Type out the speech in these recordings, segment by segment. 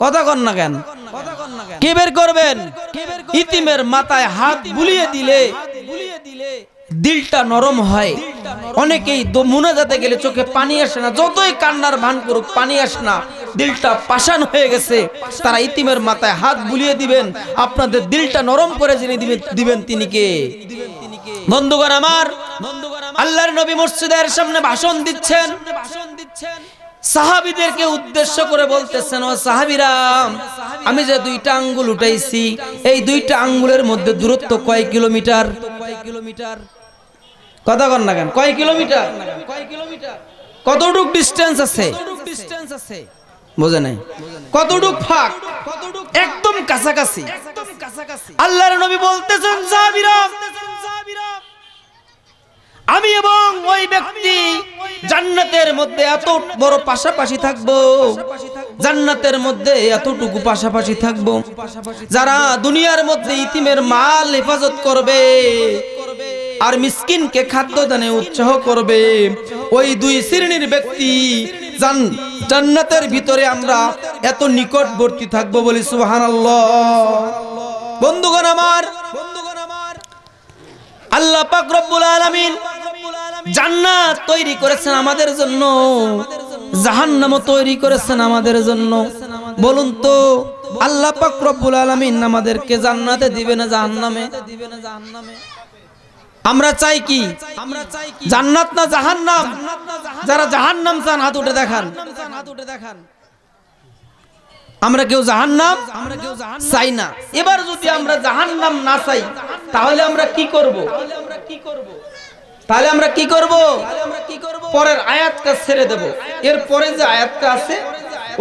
কথা কন না কেন? কি বের করবেন? ইতিমের মাথায় হাত বুলিয়ে দিলে দিলটা নরম হয়। অনেকেই মুনাজাতে গেলে চোখে পানি আসে না। যতই কান্নার ভান করুক, পানি আসে না। দিলটা পাষাণ হয়ে গেছে। তারা ইতিমের মাথায় হাত বুলিয়ে দিবেন। আপনাদের দিলটা নরম করে যিনি দিবেন তিনি কে? বন্ধুগণ আমার, আল্লাহর নবী মসজিদের সামনে ভাষণ দিচ্ছেন। সাহাবিদেরকে উদ্দেশ্য করে বলতেছেন, ও সাহাবিরা, আমি যে দুইটা আঙ্গুল উঠাইছি, এই দুইটা আঙ্গুলের মধ্যে দূরত্ব কয় কিলোমিটার? কয় কিলোমিটার কথা কন না কেন, কয় কিলোমিটার? কয় কিলোমিটার কতটুক ডিস্টেন্স আছে ডিস্টেন্স আছে? বোঝে নাই। কতটুক ফাঁক? একদম কাছাকাছি। আল্লাহর নবী বলতেছেন, সাহাবীরা আমি এবং ওই ব্যক্তি জান্নাতের মধ্যে এত বড় পাশাপাশি থাকব। জান্নাতের মধ্যে এতটুকু পাশাপাশি থাকব। যারা দুনিয়ার মধ্যে ইতিমের মাল হেফাজত করবে আর মিসকিনকে খাদ্য দানে উৎসাহ করবে, ওই দুই শ্রেণির ব্যক্তি জান জান্নাতের ভিতরে আমরা এত নিকটবর্তী থাকব বলি সুবহানাল্লাহ। বন্ধুগণ আমার বন্ধুগণ আমার, আল্লাহ পাক রব্বুল আলামিন জান্নাত তৈরি করেছেন আমাদের জন্য। জাহান্নামও তৈরি করেছেন আমাদের জন্য। বলুন তো, আল্লাহ পাক রব্বুল আলামিন আমাদেরকে জান্নাতে দিবে না জাহান্নামে? দিবে না জাহান্নামে আমরা চাই কি? জান্নাত না জাহান্নাম? যারা জাহান্নাম চান, হাত উঠে দেখান। হাত উঠে দেখান আমরা কেউ জাহান্নাম? আমরা কেউ চাই না। এবার যদি আমরা জাহান্নাম না চাই, তাহলে আমরা কি করব আমরা কি করব? তাহলে আমরা কি করব? পরের আয়াতটা ছেড়ে দেব। এর পরে যে আয়াতটা আছে,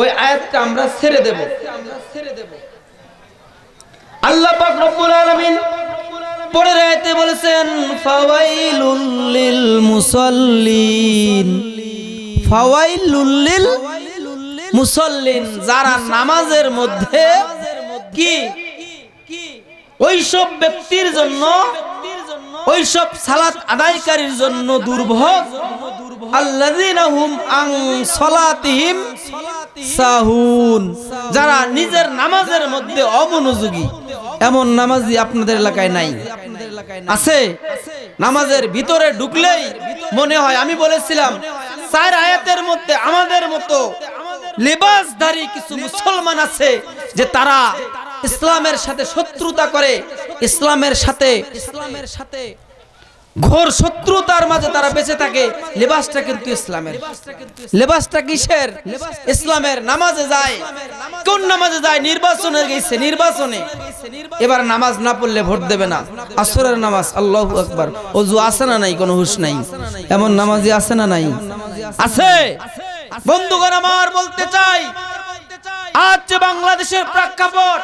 ওই আয়াতটা আমরা ছেড়ে দেব। আল্লাহ পাক রব্বুল আলামিন পরের আয়াতে বলেছেন, ফাওয়াইলুল লিল মুসাল্লিন। ফাওয়াইলুল লিল মুসল্লিন, যারা নামাজের মধ্যে কি? ওইসব ব্যক্তির জন্য ওইসব সালাত আদায়কারীর জন্য দুর্ভোগ। যারা নিজের নামাজের মধ্যে অমনোযোগী, এমন নামাজি আপনাদের এলাকায় নাই। আছে? নামাজের ভিতরে ঢুকলেই মনে হয়, আমি বলেছিলাম, চার আয়াতের মধ্যে আমাদের মতো লেবাসধারী কিছু মুসলমান আছে যে তারা ইসলামের সাথে শত্রুতা করে, ইসলামের সাথে ইসলামের সাথে। ঘোর শত্রুতার মাঝে তারা বেঁচে থাকে, লেবাসটা কিন্তু ইসলামের। লেবাসটা কিসের? ইসলামের নামাজে যায়। কোন নামাজে যায়? নির্বাচনে গেছে, নির্বাচনে। এবার নামাজ না পড়লে ভোট দেবে না। আসরের নামাজ, আল্লাহ আকবার। অজু আছে না নাই? কোনো হুশ নাই। এমন নামাজি আছে না নাই? আছে। বন্ধুগণ, আমার বলতে চাই, আজ বাংলাদেশের প্রেক্ষাপট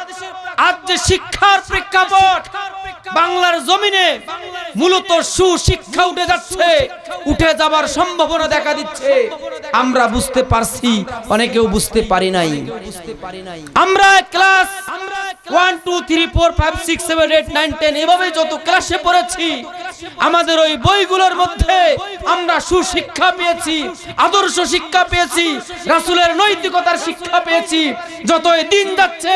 আজ যে শিক্ষার প্রেক্ষাপট বাংলার জমিনে মূলত সুশিক্ষা উঠে যাচ্ছে, উঠে যাবার সম্ভাবনা দেখা দিচ্ছে। আমরা বুঝতে পারছি, অনেকেও বুঝতে পারি নাই। আমরা class one two three four five six seven eight nine ten এভাবে যত ক্লাসে পড়েছি, আমাদের ওই বইগুলোর মধ্যে আমরা সুশিক্ষা পেয়েছি, আদর্শ শিক্ষা পেয়েছি, রাসুলের নৈতিকতার শিক্ষা পেয়েছি। যতই দিন যাচ্ছে,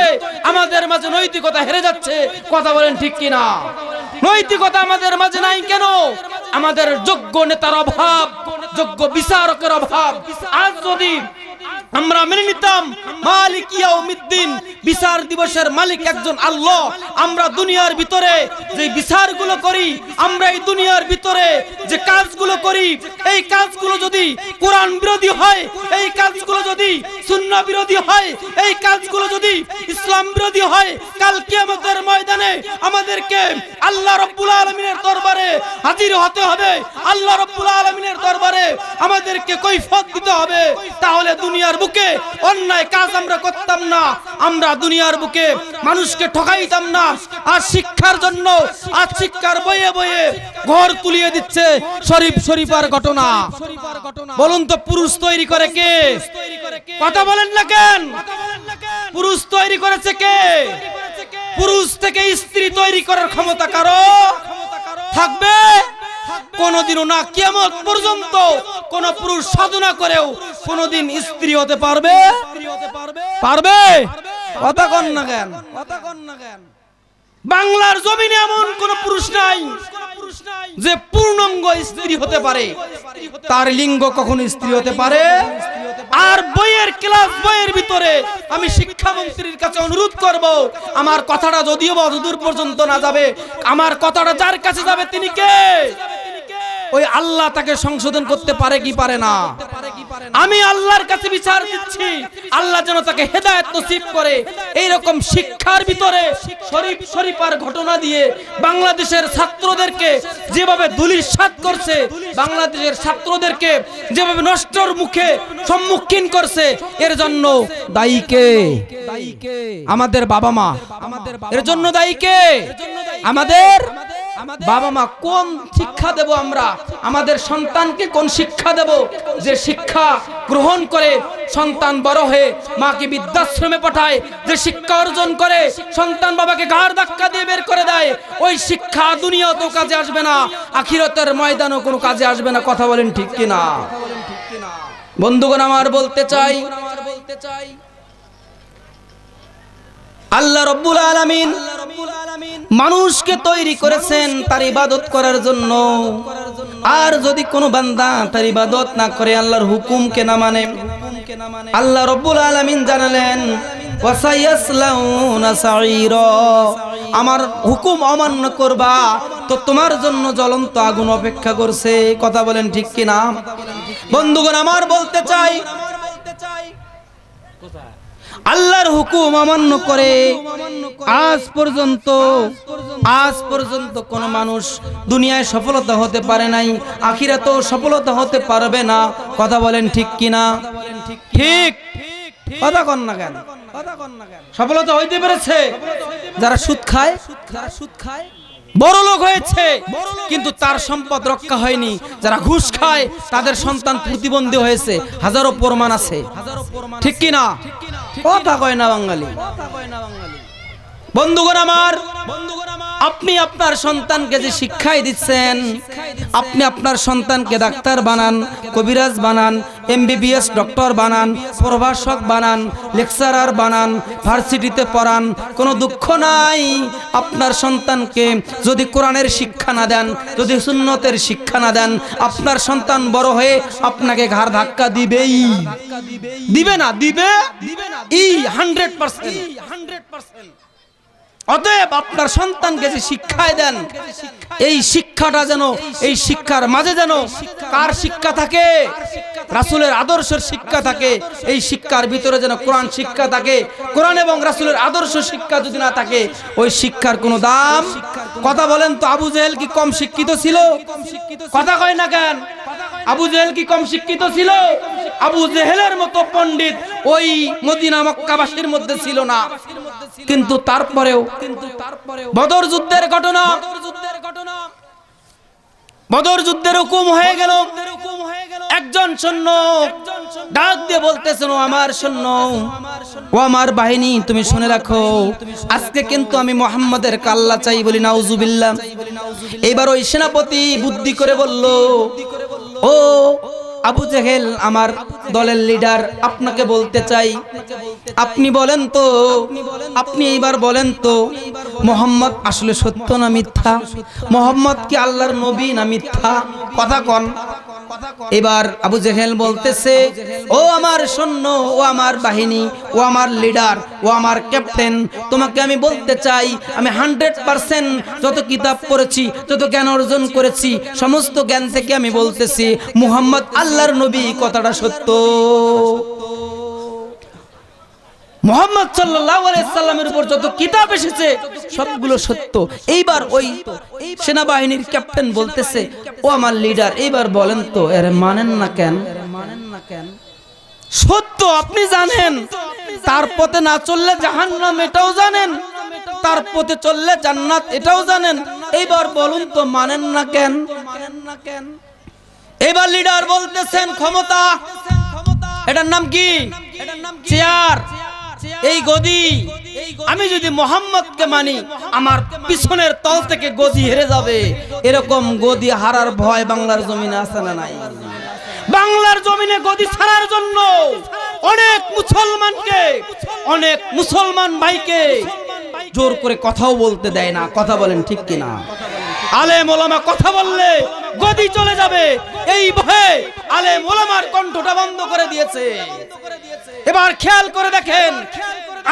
আমাদের মাঝে নৈতিকতা হেরে যাচ্ছে। কথা বলেন ঠিক কিনা? নৈতিকতা আমাদের মাঝে নাই কেন? আমাদের যোগ্য নেতার অভাব, যোগ্য বিচারকের অভাব। আজ যদি আমরা মেনে নিতাম মালিক ইয়াউমিদ্দিন, বিচার দিবসের মালিক একজন আল্লাহ। আমরা দুনিয়ার ভিতরে যে বিচারগুলো করি, আমরা এই দুনিয়ার ভিতরে যে কাজগুলো করি, এই কাজগুলো যদি কোরআন বিরোধী হয়, এই কাজগুলো যদি সুন্নাহ বিরোধী হয়, এই কাজগুলো যদি ইসলাম বিরোধী হয়, কাল কিয়ামতের ময়দানে আমাদেরকে আল্লাহ রব্বুল আলামিনের দরবারে হাজির হতে হবে। আল্লাহ রব্বুল আলামিনের দরবারে আমাদেরকে কৈফত দিতে হবে। তাহলে দুনিয়ার বুকে অন্যায় কাজ আমরা করতাম না। আমরা দুনিয়ার বুকে মানুষকে ঠকাইতাম না। আর শিক্ষার জন্য আর শিক্ষার বইয়ে বইয়ে ঘর তুলিয়ে দিচ্ছে শরীফ শরীফার ঘটনা। বলুন তো, পুরুষ তৈরি করে কে? কথা বলেন না কেন? পুরুষ তৈরি করেছে কে? পুরুষ থেকে স্ত্রী তৈরি করার ক্ষমতা কারও? থাকবে? কোনদিনও না কিয়ামত পর্যন্ত কোন পুরুষ সাধনা করেও কোনদিন স্ত্রী হতে পারবে? পারবে? কথা কন না কেন? কথা কন না কেন বাংলার জমিনে এমন কোন পুরুষ নাই যে পূর্ণাঙ্গ স্ত্রী হতে পারে। তার লিঙ্গ কখনো স্ত্রী হতে পারে? আর বইয়ের ক্লাস বইয়ের ভিতরে আমি শিক্ষামন্ত্রীর কাছে অনুরোধ করব, আমার কথাটা যদিও বা দূর পর্যন্ত না যাবে, আমার কথাটা যার কাছে যাবে তিনি কে? ওই আল্লাহ তাকে সংশোধন করতে পারে কি পারে না? আমি আল্লাহর কাছে বিচার দিচ্ছি। আল্লাহ যেন তাকে হেদায়েত নসিব করে। এই রকম শিক্ষার ভিতরে শরীফ শরীফার ঘটনা দিয়ে বাংলাদেশের ছাত্রদেরকে যেভাবে দুলিশাত করছে, বাংলাদেশের ছাত্রদেরকে যেভাবে নষ্টর মুখে সম্মুখীন করছে, এর জন্য দায়ী কে? আমাদের বাবা মা। আমাদের এর জন্য দায়ী কে? আমাদের বাবা মা কোন শিক্ষা দেব আমরা? আমাদের সন্তানকে কোন শিক্ষা দেব? যে শিক্ষা গ্রহণ করে সন্তান বড় হয়ে মাকে বৃদ্ধাশ্রমে পাঠায়, যে শিক্ষা অর্জন করে সন্তান বাবাকে ঘাড় ধাক্কা দিয়ে বের করে দেয়, ওই শিক্ষা দুনিয়াতেও কাজে আসবে না, আখিরতের ময়দানও কোনো কাজে আসবে না, কথা বলেন ঠিক কিনা? বন্ধুগণ, আমার বলতে চাই বলতে চাই, আল্লাহ রব্বুল আলামিন মানুষকে তৈরি করেছেন তার ইবাদত করার জন্য। আর যদি কোনো বান্দা তার ইবাদত না করে, আল্লাহর হুকুমকে না মানে। আল্লাহ রব্বুল আলামিন জানালেন আমার হুকুম অমান্য করবা, তো তোমার জন্য জ্বলন্ত আগুন অপেক্ষা করছে। কথা বলেন ঠিক কিনা? বন্ধুগণ, আমার বলতে চাই আল্লাহর হুকুম অমান্য করে। আজ পর্যন্ত আজ পর্যন্ত কোন মানুষ দুনিয়ায় সফলতা হতে পারে নাই, আখিরাতেও সফলতা হতে পারবে না। কথা বলেন ঠিক কিনা? ঠিক। কথা কন না কেন? সফলতা হইতে পেরেছে। যারা সুদ খায় যারা সুদ খায় বড় লোক হয়েছে, কিন্তু তার সম্পদ রক্ষা হয়নি। যারা ঘুষ খায়, তাদের সন্তান প্রতিবন্ধী হয়েছে। হাজারো প্রমাণ আছে। ঠিক কি না কথা কয় না বাঙালি। বন্ধুগণ আমার আপনি আপনার সন্তানকে যে শিক্ষাই দিচ্ছেন, আপনি আপনার সন্তানকে ডাক্তার বানান, কবিরাজ বানান, এমবিবিএস ডক্টর বানান, প্রভাষক বানান, লেকচারার বানান, ভার্সিটিতে পড়ান, কোনো দুঃখ নাই। আপনার সন্তানকে যদি কোরআনের শিক্ষা না দেন, যদি সুন্নতের শিক্ষা না দেন, আপনার সন্তান বড় হয়ে আপনাকে ঘাড় ধাক্কা দিবেই। দিবে না, দিবে? ই হান্ড্রেড পার্সেন্ট হান্ড্রেড পার্সেন্ট। অতএব আপনার সন্তানকে যে শিক্ষায় দেন, এই শিক্ষাটা যেন, এই শিক্ষার মাঝে যেন কার শিক্ষা থাকে? রাসুলের আদর্শের শিক্ষা থাকে। এই শিক্ষার ভিতরে যেন কোরআন শিক্ষা থাকে। কোরআন এবং রাসুলের আদর্শ শিক্ষা যদি না থাকে, ওই শিক্ষার কোনো দাম? কথা বলেন তো, আবু জেহেল কি কম শিক্ষিত ছিল? কথা কয় না কেন? আবু জেহেল কি কম শিক্ষিত ছিল? আবু জেহেলের মতো পণ্ডিত ওই মদিনা মক্কাবাসীর মধ্যে ছিল না। কিন্তু তারপরেও বদর যুদ্ধের ঘটনা, বদর যুদ্ধের হুকুম হয়ে গেল। একজন সৈন্য ডাক দিয়ে বলতেছেন, ও আমার সৈন্য, ও আমার বাহিনী, তুমি শুনে রাখো, আজকে কিন্তু আমি মোহাম্মদের কাল্লা চাই বলি, নাউজুবিল্লাহ। এইবার ওই সেনাপতি বুদ্ধি করে বলল, ও আবু জেহেল আমার দলের লিডার, আপনাকে বলতে চাই, আপনি বলেন তো, আপনি এইবার বলেন তো, মোহাম্মদ আসলে সত্য না মিথ্যা? মোহাম্মদ কি আল্লাহর নবী না মিথ্যা? কথা কন। এবার আবু জেহেল বলতেছে, ও আমার সৈন্য, ও আমার বাহিনী, ও আমার লিডার, ও আমার ক্যাপ্টেন, তোমাকে আমি বলতে চাই, আমি হান্ড্রেড পার্সেন্ট যত কিতাব পড়েছি, যত জ্ঞান অর্জন করেছি, সমস্ত জ্ঞান থেকে আমি বলতেছি, মুহাম্মদ আল্লাহর নবী কথাটা সত্য। মোহাম্মদ সাল্লামের উপর যত কিতাব এসেছে, সবগুলো সত্য। এইবার ওই সেনাবাহিনীর ক্যাপ্টেন বলতেছে ও আমার লিডার এইবার বলেন তো, এর মানেন না কেন? মানেন না কেন সত্য আপনি জানেন, তার পথে না চললে জাহান্নাম এটাও জানেন, তার পথে চললে জান্নাত এটাও জানেন। এইবার বলুন তো, মানেন না কেন? মানেন না কেন এবার লিডার বলতেছেন ক্ষমতা। এটার নাম কি? চেয়ার। এই গদি। আমি যদি মোহাম্মদকে মানি, আমার পিছনের তল থেকে গদি হেরে যাবে। এরকম গদি হারার ভয় বাংলার জমিনে আছে না নাই? বাংলার জমিনে গদি ছাড়ার জন্য অনেক মুসলমানকে, অনেক মুসলমান ভাইকে জোর করে কথাও বলতে দেয় না। কথা বলেন ঠিক কিনা? আলেম ওলামা কথা বললে গদি চলে যাবে। এই ভয়ে আলেম ওলামার কণ্ঠটা বন্ধ করে দিয়েছে। এবার খেয়াল করে দেখেন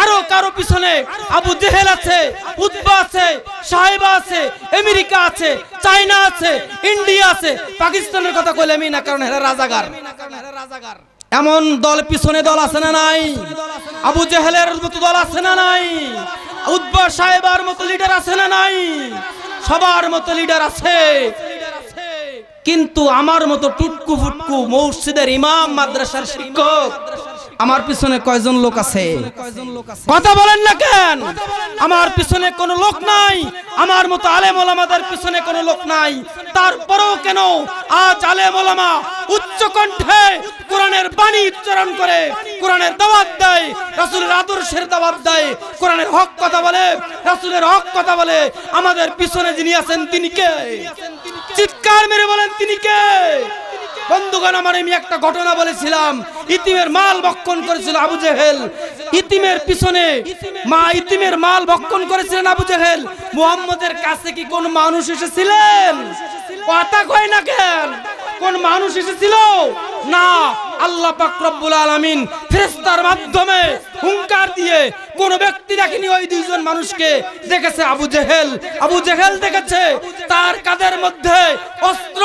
আরও কারও পিছনে আবু জেহেল আছে উদ্বা আছে, সাহেবা আছে, আমেরিকা আছে, চায়না আছে, ইন্ডিয়া আছে। পাকিস্তানের কথা কইলে আমি না, কারণ এরা রাজাগার। এমন দল পিছনে দল আছে না নাই? আবু জেহেলের মতো দল আছে না নাই? উদ্বা সাহেবার মতো লিডার আছে না নাই? সবার মতো লিডার আছে। কিন্তু আমার মতো টুটকু ফুটকু মসজিদের ইমাম, মাদ্রাসার শিক্ষক আমার পিছনে কয়জন লোক আছে? কথা বলেন না কেন? আমার পিছনে কোনো লোক নাই। আমার মতো আলেম ওলামাদের পিছনে কোনো লোক নাই। তারপরেও কেন আজ আলেম ওলামা উচ্চ কণ্ঠে কোরআনের বাণী উচ্চারণ করে, কোরআনের দাওয়াত দেয়, রাসূলের আদর্শের দাওয়াত দেয়, কোরআনের হক কথা বলে, রাসূলের হক কথা বলে। আমাদের পিছনে যিনি আছেন তিনি কে? চিৎকার মেরে বলেন, তিনি কে? বন্ধুগণ, আমার আমি একটা ঘটনা বলেছিলাম। ইতিমের মাল ভক্ষণ করেছিল আবু জেহেল। ইতিমের পিছনে মা ইতিমের মাল ভক্ষণ করেছিলেন আবু জেহেল। মুহাম্মদের কাছে কি কোন মানুষ এসেছিলেন? কথা কয় না কেন? কোন মানুষ এসেছিল? না। আল্লাহ পাক রব্বুল আলামিন ফেরেশতার মাধ্যমে হুঙ্কার দিয়ে কোন ব্যক্তি দেখেনি ওই দুইজন মানুষকে দেখেছে আবু জেহেল। আবু জেহেল দেখেছে তার কাদের মধ্যে অস্ত্র,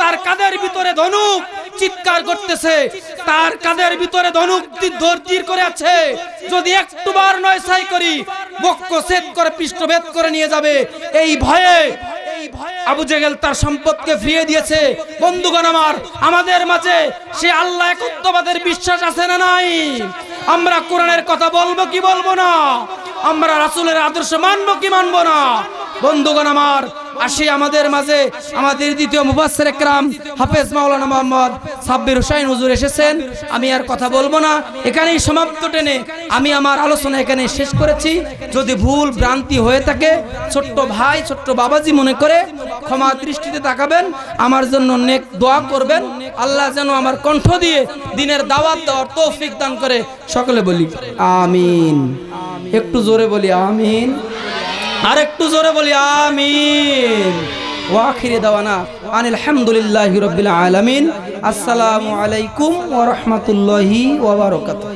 তার কাদের ভিতরে ধনুক চিৎকার করতেছে, তার কাদের ভিতরে ধনুক ধৈর্যির করে আছে। যদি একটু বার নয় সাই করি বক্ষ সেদ করে পৃষ্ঠভেদ করে নিয়ে যাবে। এই ভয়ে আবু জেগেল তার সম্পদকে ফিরিয়ে দিয়েছে। বন্ধুগণ আমার, আমাদের মাঝে সে আল্লাহ একত্ববাদের বিশ্বাস আছে না নাই? আমরা কোরআনের কথা বলব কি বলব না? আমরা রাসূলের আদর্শ মানবো কি মানবো না? বন্ধুগণ আমার, আসি আমাদের মাঝে, আমাদের দ্বিতীয় মুফাসসির একরাম, হাফেজ মাওলানা মোহাম্মদ সাব্বির হোসাইন হুজুর এসেছেন। আমি আর কথা বলব না। এখানেই সমাপ্ত টেনে আমি আমার আলোচনা এখানে শেষ করেছি। যদি ভুল ভ্রান্তি হয়ে থাকে, ছোট্ট ভাই, ছোট্ট বাবাজি মনে করে ক্ষমা দৃষ্টিতে তাকাবেন। আমার জন্য নেক দোয়া করবেন। আল্লাহ যেন আমার কণ্ঠ দিয়ে দিনের দাওয়াত দেওয়ার তৌফিক দান করে। সকলে বলি, আমিন। একটু জোরে বলি আমিন। আর একটু জোরে বলি আমিন। ওয়াখিরে দাওয়ানা। আনিল হামদুলিল্লাহি রাব্বিল আলামিন। আসসালামু আলাইকুম ওয়া রাহমাতুল্লাহি ওয়া বারাকাতুহু।